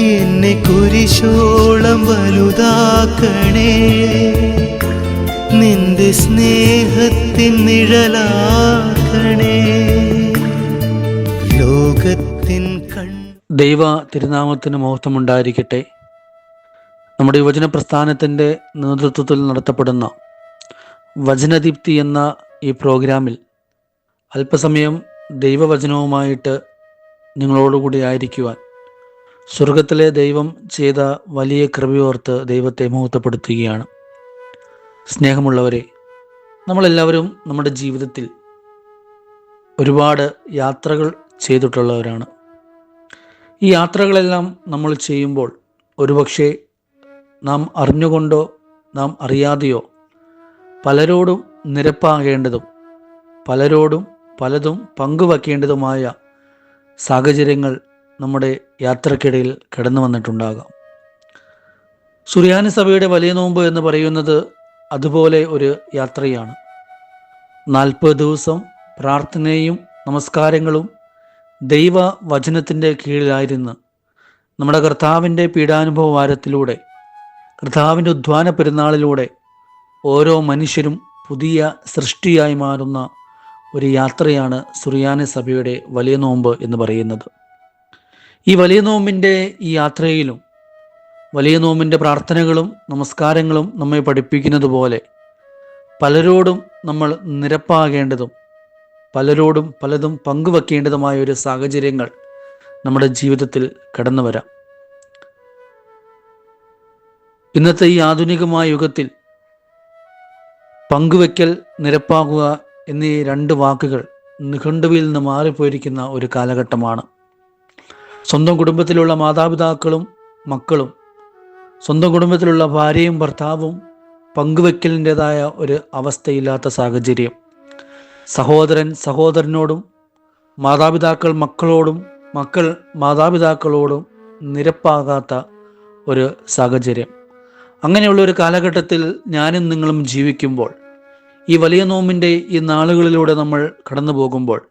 എന്നെ കുരിശോളം വലുതാക്കണേ. നിന്റെ സ്നേഹത്തിൻ നിഴലാക്കണേ. ലോകത്തിൻ കൺ ദൈവ തിരുനാമത്തിന് മഹത്വമുണ്ടായിരിക്കട്ടെ. നമ്മുടെ യുവജന പ്രസ്ഥാനത്തിന്റെ നേതൃത്വത്തിൽ നടത്തപ്പെടുന്ന വചനദീപ്തി എന്ന ഈ പ്രോഗ്രാമിൽ അല്പസമയം ദൈവവചനവുമായിട്ട് നിങ്ങളോടുകൂടി ആയിരിക്കുവാൻ സ്വർഗത്തിലെ ദൈവം ചെയ്ത വലിയ കൃപയോർത്ത് ദൈവത്തെ മുഹൂർത്തപ്പെടുത്തുകയാണ് സ്നേഹമുള്ളവരെ നമ്മളെല്ലാവരും നമ്മുടെ ജീവിതത്തിൽ ഒരുപാട് യാത്രകൾ ചെയ്തിട്ടുള്ളവരാണ്. ഈ യാത്രകളെല്ലാം നമ്മൾ ചെയ്യുമ്പോൾ ഒരുപക്ഷെ നാം അറിഞ്ഞുകൊണ്ടോ നാം അറിയാതെയോ പലരോടും നിരപ്പാകേണ്ടതും പലരോടും പലതും പങ്കുവയ്ക്കേണ്ടതുമായ സാഹചര്യങ്ങൾ നമ്മുടെ യാത്രക്കിടയിൽ കടന്നു വന്നിട്ടുണ്ടാകാം. സുറിയാനി സഭയുടെ വലിയ നോമ്പ് എന്ന് പറയുന്നത് അതുപോലെ ഒരു യാത്രയാണ്. നാൽപ്പത് ദിവസം പ്രാർത്ഥനയും നമസ്കാരങ്ങളും ദൈവ വചനത്തിന്റെ കീഴിലായിരുന്നു. നമ്മുടെ കർത്താവിന്റെ പീഡാനുഭവ വാരത്തിലൂടെ കർത്താവിന്റെ ഉദ്ധാന പെരുന്നാളിലൂടെ ഓരോ മനുഷ്യരും പുതിയ സൃഷ്ടിയായി മാറുന്ന ഒരു യാത്രയാണ് സുറിയാനി സഭയുടെ വലിയ നോമ്പ് എന്ന് പറയുന്നത്. ഈ വലിയ നോമ്പിന്റെ ഈ യാത്രയിലും വലിയ നോമ്പിന്റെ പ്രാർത്ഥനകളും നമസ്കാരങ്ങളും നമ്മെ പഠിപ്പിക്കുന്നത് പോലെ പലരോടും നമ്മൾ നിരപ്പാകേണ്ടതും പലരോടും പലതും പങ്കുവെക്കേണ്ടതുമായ ഒരു സാഹചര്യങ്ങൾ നമ്മുടെ ജീവിതത്തിൽ കടന്നു വരാം. ഇന്നത്തെ ഈ ആധുനികമായ യുഗത്തിൽ പങ്കുവെക്കൽ നിരപ്പാകുക എന്നീ രണ്ട് വാക്കുകൾ നിഘണ്ടുവിൽ നിന്ന് മാറിപ്പോയിരിക്കുന്ന ഒരു കാലഘട്ടമാണ്. സ്വന്തം കുടുംബത്തിലുള്ള മാതാപിതാക്കളും മക്കളും സ്വന്തം കുടുംബത്തിലുള്ള ഭാര്യയും ഭർത്താവും പങ്കുവെക്കലിന്റെതായ ഒരു അവസ്ഥയില്ലാത്ത സാഹചര്യം. സഹോദരൻ സഹോദരനോടും മാതാപിതാക്കൾ മക്കളോടും മക്കൾ മാതാപിതാക്കളോടും നിരപ്പാകാത്ത ഒരു സാഹചര്യം. അങ്ങനെയുള്ള ഒരു കാലഘട്ടത്തിൽ ഞാനും നിങ്ങളും ജീവിക്കുമ്പോൾ ഈ വലിയ നോമ്പിന്റെ ഈ നാളുകളിലൂടെ നമ്മൾ കടന്നു പോകുമ്പോൾ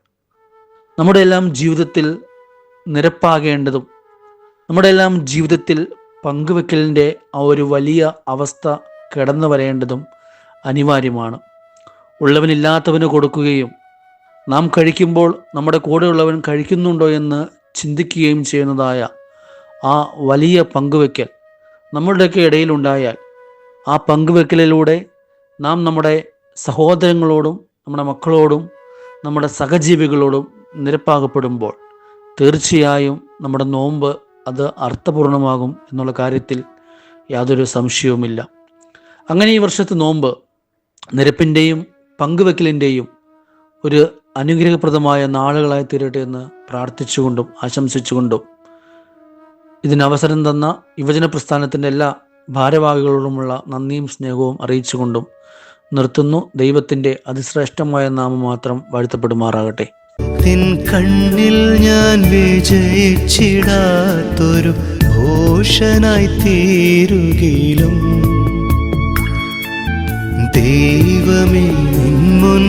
നമ്മുടെ എല്ലാം ജീവിതത്തിൽ നിരപ്പാകേണ്ടതും നമ്മുടെ എല്ലാം ജീവിതത്തിൽ പങ്കുവെക്കലിന്റെ ആ ഒരു വലിയ അവസ്ഥ കടന്നു വരേണ്ടതും അനിവാര്യമാണ്. ഉള്ളവനില്ലാത്തവന് കൊടുക്കുകയും നാം കഴിക്കുമ്പോൾ നമ്മുടെ കൂടെയുള്ളവൻ കഴിക്കുന്നുണ്ടോ എന്ന് ചിന്തിക്കുകയും ചെയ്യുന്നതായ ആ വലിയ പങ്കുവെക്കൽ നമ്മുടെയൊക്കെ ഇടയിലുണ്ടായാൽ ആ പങ്കുവെക്കലിലൂടെ നാം നമ്മുടെ സഹോദരങ്ങളോടും നമ്മുടെ മക്കളോടും നമ്മുടെ സഹജീവികളോടും നിരപ്പാകപ്പെടുമ്പോൾ തീർച്ചയായും നമ്മുടെ നോമ്പ് അത് അർത്ഥപൂർണമാകും എന്നുള്ള കാര്യത്തിൽ യാതൊരു സംശയവുമില്ല. അങ്ങനെ ഈ വർഷത്തെ നോമ്പ് നിരപ്പിന്റെയും പങ്കുവെക്കലിന്റെയും ഒരു അനുഗ്രഹപ്രദമായ നാളുകളായി തീരട്ടെ എന്ന് പ്രാർത്ഥിച്ചുകൊണ്ടും ആശംസിച്ചുകൊണ്ടും ഇതിനവസരം തന്ന യുവജന പ്രസ്ഥാനത്തിന്റെ എല്ലാ ഭാരവാഹികളോടുമുള്ള നന്ദിയും സ്നേഹവും അറിയിച്ചുകൊണ്ടും നിർത്തുന്നു. ദൈവത്തിന്റെ അതിശ്രേഷ്ഠമായ നാമം മാത്രം വാഴ്ത്തപ്പെടുമാറാകട്ടെ. തിൻ കണ്ണിൽ ഞാൻ വിജയിച്ചിടാത്തൊരു ഭൂഷനായി തീരുകയിലും ദൈവമേ മുൻ